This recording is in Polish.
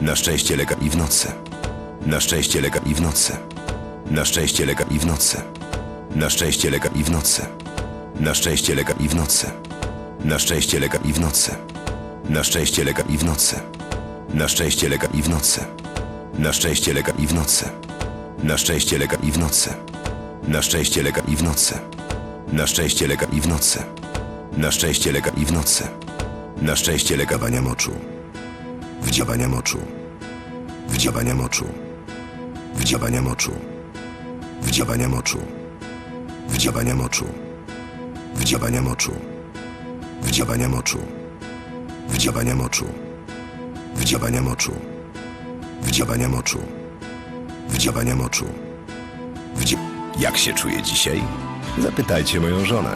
Na szczęście lega i w nocy. Na szczęście lega i w nocy. Na szczęście lega i w nocy. Na szczęście lega i w nocy. Na szczęście lega i w nocy. Na szczęście lega i w nocy. Na szczęście lega i w nocy. Na szczęście lega i w nocy. Na szczęście lega i w nocy. Na szczęście lega i w nocy. Na szczęście lega i w nocy. Na szczęście lega i w nocy. Na szczęście lega i w nocy. Na szczęście moczu. Wdziawania moczu. Wdziawania moczu. Wdziawania moczu. Wdziawania moczu. Wdziawania moczu. Wdziawania moczu. Wdziawania moczu. Wdziawania moczu. Wdziawania moczu. Wdziawania moczu. Moczu. Jak się czuje dzisiaj? Zapytajcie moją żonę.